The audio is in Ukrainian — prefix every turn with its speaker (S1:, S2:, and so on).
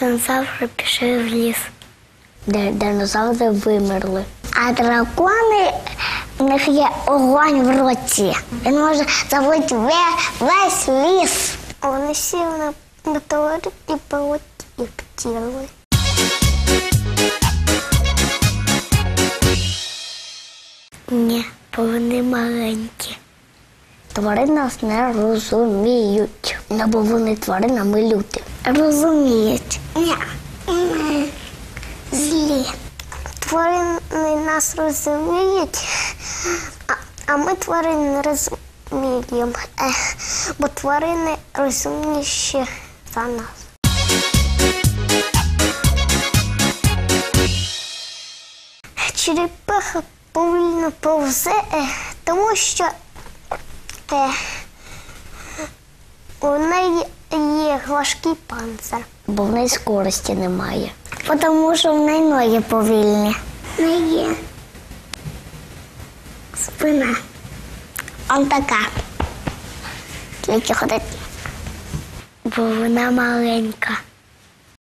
S1: динозаври пішли в ліс. Динозаври вимерли. А дракони в них є огонь в роті. Він може завити весь ліс. Вони сіли на метеорит і полетіли. Ні, бо вони маленькі. Тварини нас не розуміють. Ну, бо вони тварини, а ми люди. Розуміють. Ні. Ми Злі. Тварини нас розуміють, а, ми тварин не розуміємо. Е, бо тварини розумніші за нас. Черепаха повільно повзе, е, тому що є важкий панцир. Бо в неї скорості немає. Тому що в неї ноги повільні. Не є. Спина. Он така. Тільки ходить. Бо вона маленька.